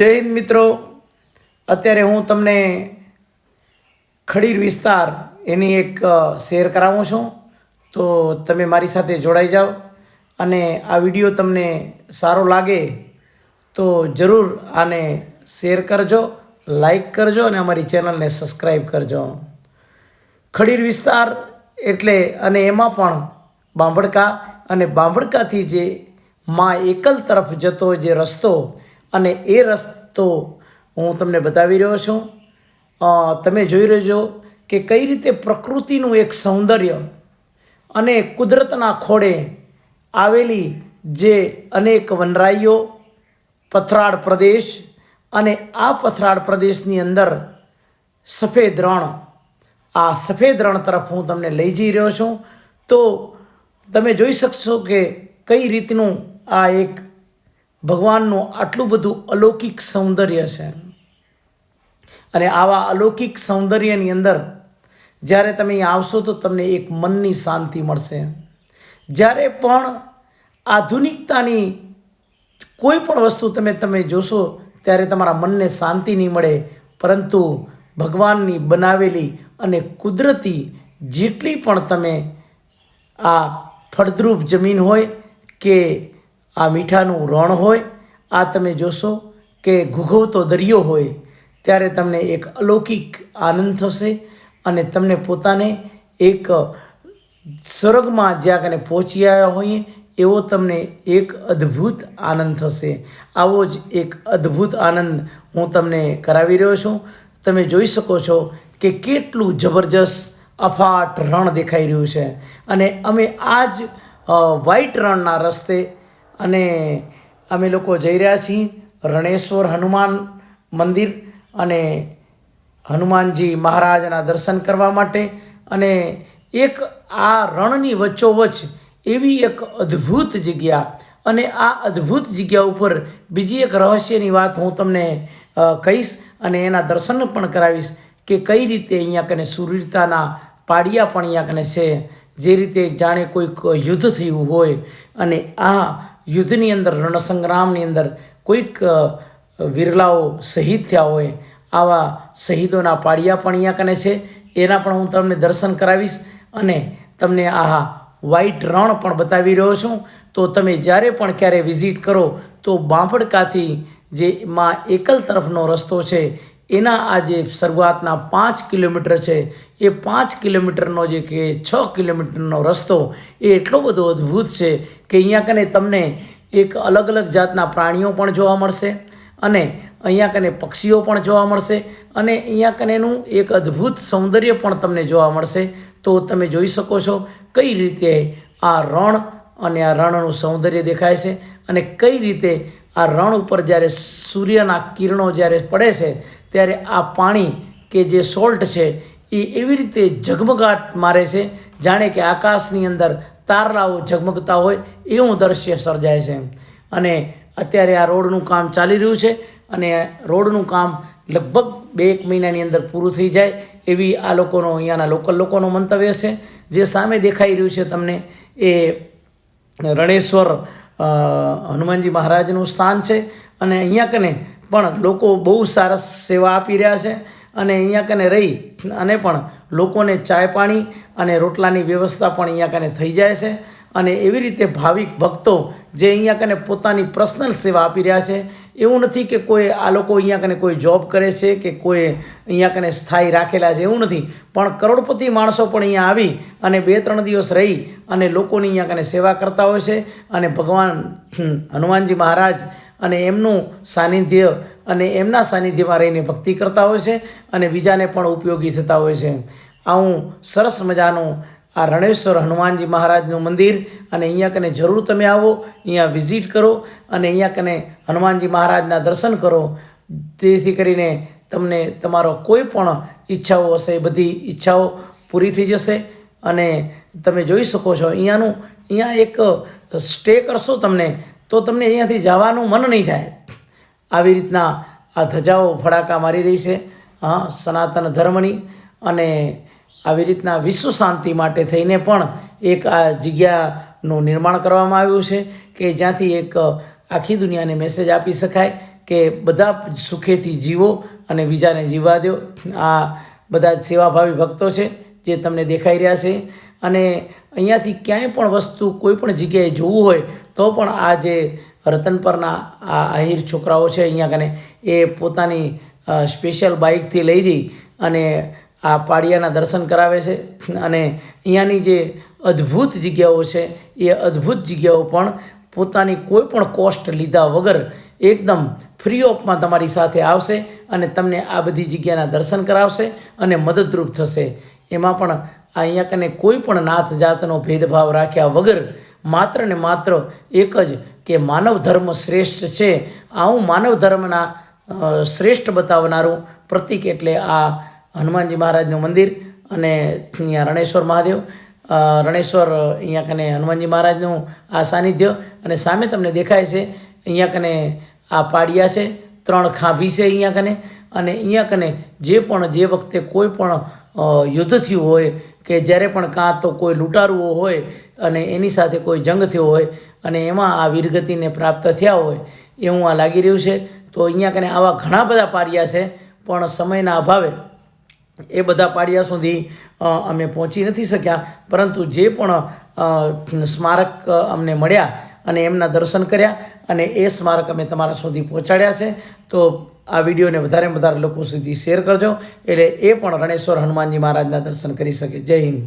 હિન્દ મિત્રો. અત્યારે હું તમને ખડીર વિસ્તાર એની એક શેર કરાવું છું. તો તમે મારી સાથે જોડાઈ જાઓ અને આ વીડિયો તમને સારો લાગે તો જરૂર આને શેર કરજો, લાઈક કરજો અને અમારી ચેનલને સબસ્ક્રાઈબ કરજો. ખડીર વિસ્તાર એટલે, અને એમાં પણ બાંભડકા, અને બાંભડકાથી જે માં એકલ તરફ જતો જે રસ્તો અને એ રસ્તો હું તમને બતાવી રહ્યો છું. તમે જોઈ રહેજો કે કઈ રીતે પ્રકૃતિનું એક સૌંદર્ય અને કુદરતના ખોળે આવેલી જે અનેક વનરાઈઓ, પથરાળ પ્રદેશ અને આ પથરાળ પ્રદેશની અંદર સફેદ રણ, આ સફેદ રણ તરફ હું તમને લઈ જઈ રહ્યો છું. તો તમે જોઈ શકશો કે કઈ રીતનું આ એક ભગવાનનું આટલું બધું અલૌકિક સૌંદર્ય છે. અને આવા અલૌકિક સૌંદર્યની અંદર જ્યારે તમે અહીં આવશો તો તમને એક મનની શાંતિ મળશે. જ્યારે પણ આધુનિકતાની કોઈ પણ વસ્તુ તમે તમે જોશો ત્યારે તમારા મનને શાંતિ નહીં મળે. પરંતુ ભગવાનની બનાવેલી અને કુદરતી જેટલી પણ તમે આ ફળદ્રુપ જમીન હોય કે આ મીઠાનું રણ હોય, આ તમે જોશો કે ઘૂઘવતો દરિયો હોય, ત્યારે તમને એક અલૌકિક આનંદ થશે અને તમને પોતાને એક સ્વર્ગમાં જ્યાં કને પહોંચી આવ્યા હોઈએ, એવો તમને એક અદ્ભુત આનંદ થશે. આવો જ એક અદ્ભુત આનંદ હું તમને કરાવી રહ્યો છું. તમે જોઈ શકો છો કે કેટલું જબરજસ્ત અફાટ રણ દેખાઈ રહ્યું છે. અને અમે આ જ વ્હાઈટ રણના રસ્તે અને અમે લોકો જઈ રહ્યા છીએ રણેશ્વર હનુમાન મંદિર અને હનુમાનજી મહારાજના દર્શન કરવા માટે. અને એક આ રણની વચ્ચોવચ્ચ એવી એક અદ્ભુત જગ્યા અને આ અદ્ભુત જગ્યા ઉપર બીજી એક રહસ્યની વાત હું તમને કહીશ અને એના દર્શન પણ કરાવીશ કે કઈ રીતે અહીંયા કને સુરવીરતાના પાડિયા પણ અહીંયા કને છે, જે રીતે જાણે કોઈક યુદ્ધ થયું હોય. અને આ યુદ્ધની અંદર, રણસંગ્રામની અંદર કોઈક વિરલાઓ શહીદ થયા હોય, આવા શહીદોના પાડિયા પણ અહીંયા કને છે. એના પણ હું તમને દર્શન કરાવીશ અને તમને આ વ્હાઈટ રણ પણ બતાવી રહ્યો છું. તો તમે જ્યારે પણ ક્યારે વિઝિટ કરો, તો બાંભડકાથી જે માં એકલ તરફનો રસ્તો છે એના આ જે શરૂઆતના પાંચ કિલોમીટર છે, એ પાંચ કિલોમીટરનો જે કે છ કિલોમીટરનો રસ્તો, એ એટલો બધો અદ્ભુત છે કે અહીંયા કને તમને એક અલગ અલગ જાતના પ્રાણીઓ પણ જોવા મળશે અને અહીંયા કને પક્ષીઓ પણ જોવા મળશે અને અહીંયા કનેનું એક અદ્ભુત સૌંદર્ય પણ તમને જોવા મળશે. તો તમે જોઈ શકો છો કઈ રીતે આ રણ અને આ રણનું સૌંદર્ય દેખાય છે અને કઈ રીતે આ રણ ઉપર જ્યારે સૂર્યના કિરણો જ્યારે પડે છે ત્યારે આ પાણી કે જે સોલ્ટ છે, એ એવી રીતે ઝગમગાટ મારે છે, જાણે કે આકાશની અંદર તારલાઓ ઝગમગતા હોય એવું દ્રશ્ય સર્જાય છે. અને અત્યારે આ રોડનું કામ ચાલી રહ્યું છે અને રોડનું કામ લગભગ બે એક મહિનાની અંદર પૂરું થઈ જાય એવી આ લોકોનો, અહીંયાના લોકલ લોકોનો મંતવ્ય છે. જે સામે દેખાઈ રહ્યું છે તમને એ રણેશ્વર હનુમાનજી મહારાજનું સ્થાન છે. અને અહીંયા કને પણ લોકો બહુ સરસ સેવા આપી રહ્યા છે અને અહીંયા કને રહી અને પણ લોકોને ચાય પાણી અને રોટલાની વ્યવસ્થા પણ અહીંયા કને થઈ જાય છે અને એવી રીતે ભાવિક ભક્તો જે અહીંયા કને પોતાની પર્સનલ સેવા આપી રહ્યા છે, એવું નથી કે કોઈ આ લોકો અહીંયા કને કોઈ જોબ કરે છે કે કોઈ અહીંયા કને સ્થાયી રાખેલા છે, એવું નથી. પણ કરોડપતિ માણસો પણ અહીંયા આવી અને બે ત્રણ દિવસ રહી અને લોકોની અહીંયા કને સેવા કરતા હોય છે અને ભગવાન હનુમાનજી મહારાજ અને એમનું સાનિધ્ય અને એમના સાનિધ્યમાં રહીને ભક્તિ કરતા હોય છે અને બીજાને પણ ઉપયોગી થતા હોય છે. આવું સરસ મજાનું આ રણેશ્વર હનુમાનજી મહારાજનું મંદિર અને અહીંયા કને જરૂર તમે આવો, અહીંયા વિઝિટ કરો અને અહીંયા કને હનુમાનજી મહારાજના દર્શન કરો. તેથી કરીને તમને તમારો કોઈ પણ ઈચ્છાઓ હશે, એ બધી ઈચ્છાઓ પૂરી થઈ જશે. અને તમે જોઈ શકો છો અહીંયાનું, અહીંયા એક સ્ટે કરશો તમને, તો તમને અહીંયાથી જવાનું મન નહીં થાય. આવી રીતના આ ધજાઓ ફડાકા મારી રહી છે. હા, સનાતન ધર્મની અને આવી રીતના વિશ્વ શાંતિ માટે થઈને પણ એક આ જગ્યાનું નિર્માણ કરવામાં આવ્યું છે કે જ્યાંથી એક આખી દુનિયાને મેસેજ આપી શકાય કે બધા સુખેથી જીવો અને બીજાને જીવવા દો. આ બધા સેવાભાવી ભક્તો છે જે તમને દેખાઈ રહ્યા છે. અને અહીંયાથી ક્યાંય પણ વસ્તુ કોઈ પણ જગ્યાએ જોવું હોય તો પણ આ જે રતનપરના આ આહિર છોકરાઓ છે અહીંયા કને એ પોતાની સ્પેશિયલ બાઇકથી લઈ જઈ અને આ પાડિયાના દર્શન કરાવે છે. અને અહીંયાની જે અદ્ભુત જગ્યાઓ છે, એ અદ્ભુત જગ્યાઓ પણ પોતાની કોઈ પણ કોસ્ટ લીધા વગર એકદમ ફ્રી ઓફમાં તમારી સાથે આવશે અને તમને આ બધી જગ્યાના દર્શન કરાવશે અને મદદરૂપ થશે. એમાં પણ અહીંયા કને કોઈ પણ નાથ જાતનો ભેદભાવ રાખ્યા વગર માત્ર ને માત્ર એક જ કે માનવ ધર્મ શ્રેષ્ઠ છે. આવું માનવ ધર્મના શ્રેષ્ઠ બતાવનારું પ્રતિક એટલે આ હનુમાનજી મહારાજનું મંદિર અને અહીંયા રણેશ્વર મહાદેવ. રણેશ્વર અહીંયા કને હનુમાનજી મહારાજનું આ સાનિધ્ય અને સામે તમને દેખાય છે, અહીંયા કને આ પાડિયા છે, ત્રણ ખાંભી છે અહીંયા કને. અને અહીંયા કને જે પણ જે વખતે કોઈ પણ યુદ્ધ થયું હોય કે જ્યારે પણ કાં તો કોઈ લૂંટારુઓ હોય અને એની સાથે કોઈ જંગ થયો હોય અને એમાં આ વીરગતિને પ્રાપ્ત થયા હોય એવું આ લાગી રહ્યું છે, તો અહીંયા કને આવા ઘણા બધા પાર્યા છે, પણ સમયના અભાવે એ બધા પાડિયા સુધી અમે પહોંચી નથી શક્યા. પરંતુ જે પણ સ્મારક અમને મળ્યા અને એમના દર્શન કર્યા અને એ સ્મારક અમે તમારા સુધી પહોંચાડ્યા છે, તો આ વિડીયોને વધારે વધારે લોકો સુધી શેર કરજો. એટલે એ પણ રણેશ્વર હનુમાનજી મહારાજના દર્શન કરી શકે. જય હિન્દ.